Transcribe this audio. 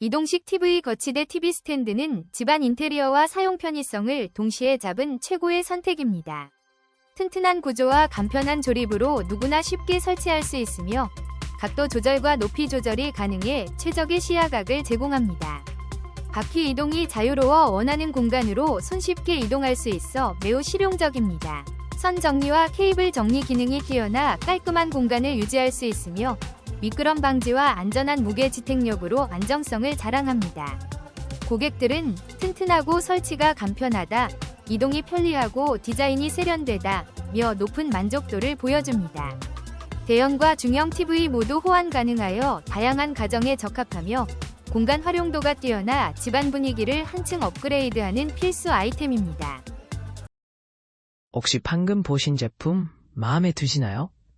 이동식 TV 거치대 TV 스탠드는 집안 인테리어와 사용 편의성을 동시에 잡은 최고의 선택입니다. 튼튼한 구조와 간편한 조립으로 누구나 쉽게 설치할 수 있으며 각도 조절과 높이 조절이 가능해 최적의 시야각을 제공합니다. 바퀴 이동이 자유로워 원하는 공간으로 손쉽게 이동할 수 있어 매우 실용적입니다. 선 정리와 케이블 정리 기능이 뛰어나 깔끔한 공간을 유지할 수 있으며 미끄럼 방지와 안전한 무게 지탱력으로 안정성을 자랑합니다. 고객들은 튼튼하고 설치가 간편하다, 이동이 편리하고 디자인이 세련되다 며 높은 만족도를 보여줍니다. 대형과 중형 TV 모두 호환 가능하여 다양한 가정에 적합하며 공간 활용도가 뛰어나 집안 분위기를 한층 업그레이드하는 필수 아이템입니다. 혹시 방금 보신 제품 마음에 드시나요?